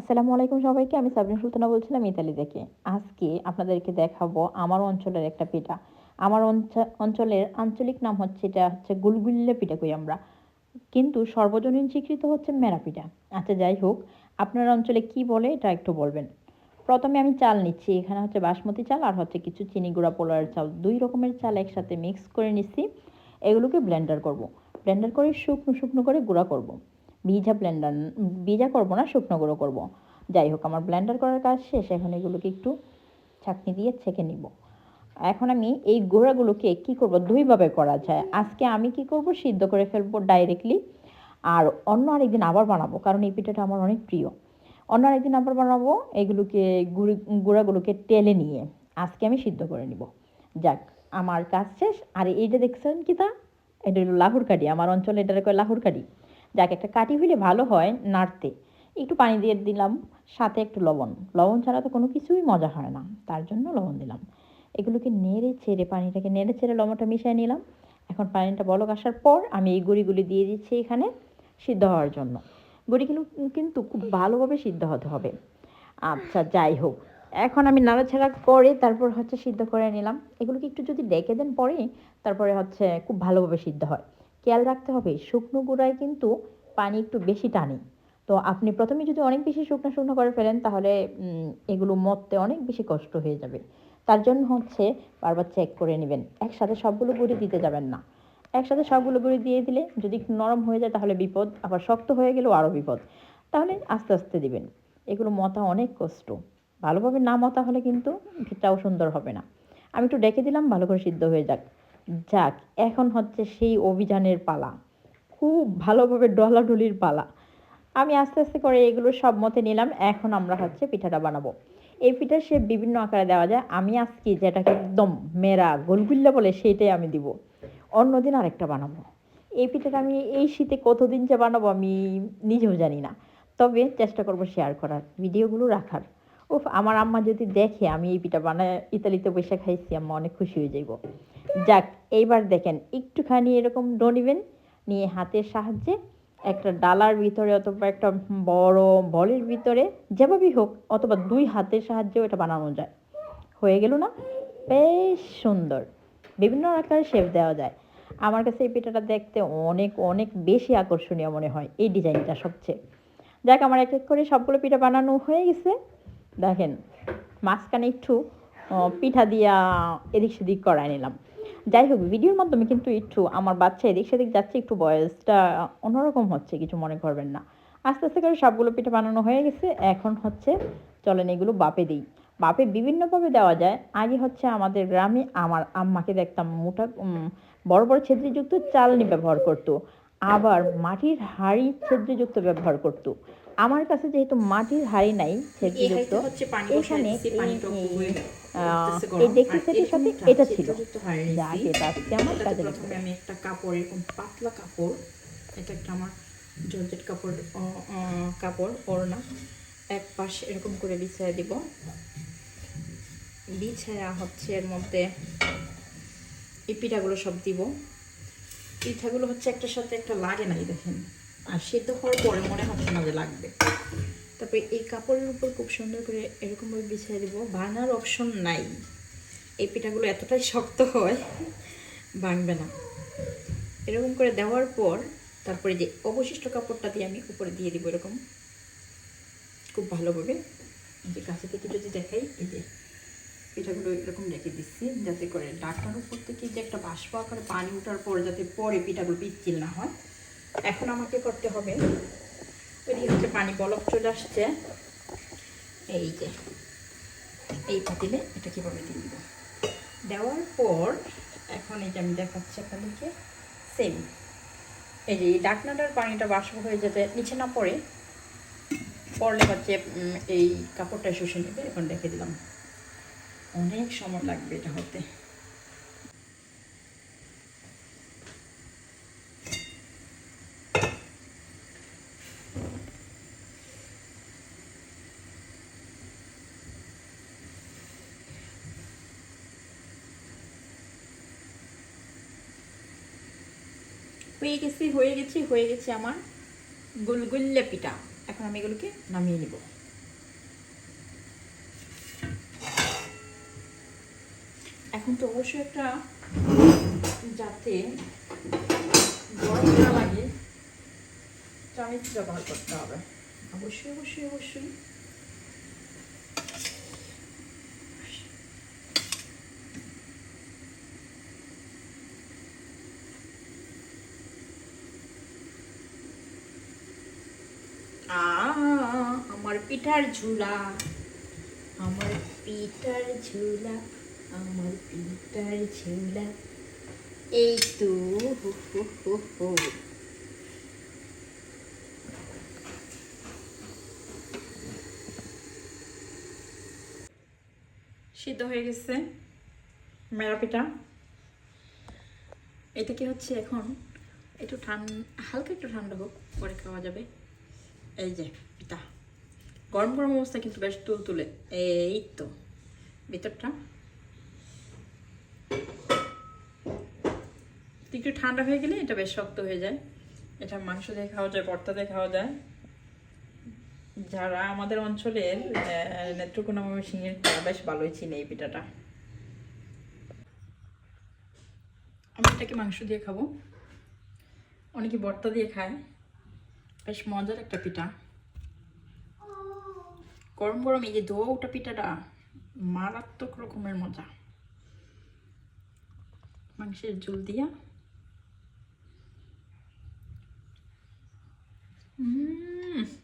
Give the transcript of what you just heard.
আসসালামু আলাইকুম সবাইকে। আমি সাবরিন সুলতানা বলছিলাম ইতালি থেকে। আজকে আপনাদেরকে দেখাবো আমার অঞ্চলের একটা পিঠা। আমার অঞ্চ- অঞ্চলের আঞ্চলিক নাম হচ্ছে, এটা হচ্ছে গুলগুল্লে পিঠা কই আমরা। কিন্তু সর্বজনীন স্বীকৃত হচ্ছে মেরা পিঠা। আচ্ছা যাই হোক, আপনার অঞ্চলে কি বলে এটা একটু বলবেন। প্রথমে আমি চাল নিচ্ছি। এখানে হচ্ছে বাসমতি চাল আর হচ্ছে কিছু চিনি গুঁড়া পোলার চাল। দুই রকমের চাল একসাথে মিক্স করে নিচ্ছি। এগুলোকে ব্লেন্ডার করব। ব্লেন্ডার করে শুকনো শুকনো করে গুঁড়া করব। ভিজা ব্লেন্ডার ভিজা করব না, শুকনো গুঁড়ো করব। যাই হোক, আমার ব্লেন্ডার করার কাজ শেষ। এখন এগুলোকে একটু ছাঁকনি দিয়ে ছেঁকে নিব। এখন আমি এই গুঁড়াগুলোকে কি করব, দুইভাবে করা যায়। আজকে আমি কি করব, সিদ্ধ করে ফেলব ডাইরেক্টলি আর অন্য আরেকদিন আবার বানাবো, কারণ এই পিঠাটা আমার অনেক প্রিয়। অন্য আরেকদিন আবার বানাবো, এগুলোকে গুঁড়ি, গুঁড়াগুলোকে টেলে নিয়ে আজকে আমি সিদ্ধ করে নিব। যাক, আমার কাজ শেষ। আর এইটা দেখছেন কি তা, এটা হলো লাহুর কাঠি আমার অঞ্চলে এটা কয় লাহুর কাঠি যাক একটা কাটি হইলে ভালো হয় নাড়তে। একটু পানি দিয়ে দিলাম, সাথে একটু লবণ। লবণ ছাড়া তো কোনো কিছুই মজা হয় না, তার জন্য লবণ দিলাম। এগুলোকে নেড়ে ছেড়ে পানিটাকে, নেড়ে ছেড়ে লবণটা মিশিয়ে নিলাম। এখন পানিটা বলক আসার পর আমি এই গুঁড়িগুলি দিয়ে দিচ্ছি এখানে সিদ্ধ হওয়ার জন্য। গুঁড়িগুলো কিন্তু খুব ভালোভাবে সিদ্ধ হতে হবে। আচ্ছা যাই হোক। এখন আমি নাড়াছাড়া করে তারপর হচ্ছে সিদ্ধ করে নিলাম। এগুলোকে একটু যদি ডেকে দেন পরে, তারপরে হচ্ছে খুব ভালোভাবে সিদ্ধ হয়। খেয়াল রাখতে হবে, শুকনো গুঁড়ায় কিন্তু পানি একটু বেশি টানে। তো আপনি প্রথমে যদি অনেক বেশি শুকনো শুকনো করে ফেলেন, তাহলে এগুলো মরতে অনেক বেশি কষ্ট হয়ে যাবে। তার জন্য হচ্ছে বারবার চেক করে নেবেন। একসাথে সবগুলো গুঁড়ি দিতে যাবেন না। একসাথে সবগুলো গুঁড়ি দিয়ে দিলে যদি নরম হয়ে যায়, তাহলে বিপদ, আবার শক্ত হয়ে গেলেও আরও বিপদ। তাহলে আস্তে আস্তে দিবেন। এগুলো মতা অনেক কষ্ট। ভালোভাবে না মতা হলে কিন্তু ভিটাও সুন্দর হবে না। আমি একটু ডেকে দিলাম, ভালো করে সিদ্ধ হয়ে যাক। যাক, এখন হচ্ছে সেই অভিযানের পালা। খুব ভালোভাবে ডলাডলির পালা। আমি আস্তে আস্তে করে এগুলো সব মতে নিলাম, এখন আমরা হচ্ছে পিঠাটা বানাবো। এই পিঠা সে বিভিন্ন আকারে দেওয়া যায়। আমি আজকে যেটাকে একদম মেরা গোলগুল্লা বলে সেইটাই আমি দিব। অন্যদিন আরেকটা বানাবো। এই পিঠাটা আমি এই শীতে কতদিন যে বানাবো আমি নিজেও জানি না। তবে চেষ্টা করব শেয়ার করার, ভিডিওগুলো রাখার। উফ, আমার আম্মা যদি দেখে আমি এই পিঠা বানায়, ইতালিতে বসে খাইছি, আম্মা অনেক খুশি হয়ে যাইব। যাক, এইবার দেখেন, একটুখানি এরকম ডো নিয়ে হাতের সাহায্যে একটা ডালার ভিতরে অথবা একটা বড় বলের ভিতরে যেভাবেই হোক, অথবা দুই হাতের সাহায্যেও এটা বানানো যায়। হয়ে গেল না? বেশ সুন্দর। বিভিন্ন আকারে শেপ দেওয়া যায়। আমার কাছে এই পিঠাটা দেখতে অনেক অনেক বেশি আকর্ষণীয় মনে হয়, এই ডিজাইনটা সবচেয়ে। যাক, আমার এক এক করে সবগুলো পিঠা বানানো হয়ে গেছে। দেখেন, মাঝখানে একটু পিঠা দিয়া এদিক সেদিক করায় নিলাম। যাই হোক, ভিডিওর মাধ্যমে কিন্তু একটু আমার বাচ্চা এদিক সেদিক যাচ্ছে, একটু বয়সটা অন্যরকম হচ্ছে, কিছু মনে করবেন না। আস্তে আস্তে করে সবগুলো পিঠা বানানো হয়ে গেছে, এখন হচ্ছে চলেন এগুলো বাপে দিই। বাপে বিভিন্নভাবে দেওয়া যায়। আগে হচ্ছে আমাদের গ্রামে আমার আম্মাকে দেখতাম মোটা বড় বড় ছিদ্রযুক্ত চালনি ব্যবহার করতো। আবার মাটির হাঁড়ি ছিদ্রযুক্ত ব্যবহার করতো। আমার কাছে যেহেতু মাটির হাঁড়ি নাই ছিদ্রযুক্ত এখানে এই- ডেক্সি সেটের সাথে এটা ছিল। যা এটা আজকে আমার কাজে লাগবে আমি একটা কাপড় এরকম পাতলা কাপড় এটা একটা আমার জর্জেট কাপড় কাপড় ওড়না এক পাশ এরকম করে বিছিয়ে দিব। বিছায়া হচ্ছে এর মধ্যে এই পিঠাগুলো সব দিব। পিঠাগুলো হচ্ছে একটার সাথে একটা লাগে নাই, দেখেন। আর সেদ্ধ হওয়ার পরে মনে হচ্ছে না যে লাগবে। তারপরে এই কাপড়ের উপর খুব সুন্দর করে এরকমভাবে বিছিয়ে দিব। ভাঙার অপশন নাই। এই পিঠাগুলো এতটাই শক্ত হয়, ভাঙবে না। এরকম করে দেওয়ার পর তারপরে যে অবশিষ্ট কাপড়টা দিয়ে আমি উপরে দিয়ে দিব এরকম, খুব ভালোভাবে। এই যে কাছে থেকে যদি দেখাই, এই যে পিঠাগুলো এরকম রেখে দিচ্ছি, যাতে করে ডাকটার উপর থেকে যে একটা বাষ্প আকারে পানি ওঠার পর যাতে পরে পিঠাগুলো পিচ্ছিল না হয়। এখন আমাকে করতে হবে ওইদিকে হচ্ছে পানি বলক চলে আসছে। এই যে, এই পাতিলে এটা কীভাবে দিয়ে দিব? দেওয়ার পর এখন এই যে আমি দেখাচ্ছি আপনাদেরকে সেম এই যে এই ডাকনাটার পানিটা বাষ্প হয়ে যাতে নিচে না পড়ে, পড়লে হচ্ছে এই কাপড়টা শুষে নেবে, এখন রেখে দিলাম। অনেক সময় লাগবে এটা হতে। হয়ে গেছি হয়ে গেছি, হয়ে গেছে আমার গুলগুল্লে পিঠা। এখন আমি এগুলোকে নামিয়ে নিব। এখন তো অবশ্যই একটা যাতে গরম না লাগে চামিচ ব্যবহার করতে হবে। অবশ্যই অবশ্যই অবশ্যই। আমার পিঠার ঝুলা, আমার পিঠার ঝুলা। আমার পিঠার ঝুলা এই তো হো হো হো হো। সিদ্ধ হয়ে গেছে মেরা পিঠা। এটা কি হচ্ছে এখন? একটু ঠান্ডা হালকা একটু ঠান্ডা হোক পরে খাওয়া যাবে। এই যে পিঠা। গরম গরম অবস্থা কিন্তু বেশ তুল তুলে এই তো ভিতরটা। একটু ঠান্ডা হয়ে গেলে এটা বেশ শক্ত হয়ে যায়। এটা মাংস দিয়ে খাওয়া যায়, ভর্তা দিয়ে খাওয়া যায়। যারা আমাদের অঞ্চলের নেত্রকোনা তারা বেশ ভালোই চিনে এই পিঠাটা। আমি এটাকে মাংস দিয়ে খাব। অনেকে ভর্তা দিয়ে খায়। বেশ মজার একটা পিঠা। গরম গরম এই যে ধোয়া ওটা পিঠাটা, মারাত্মক রকমের মজা। মাংসের ঝোল দিয়া Mm.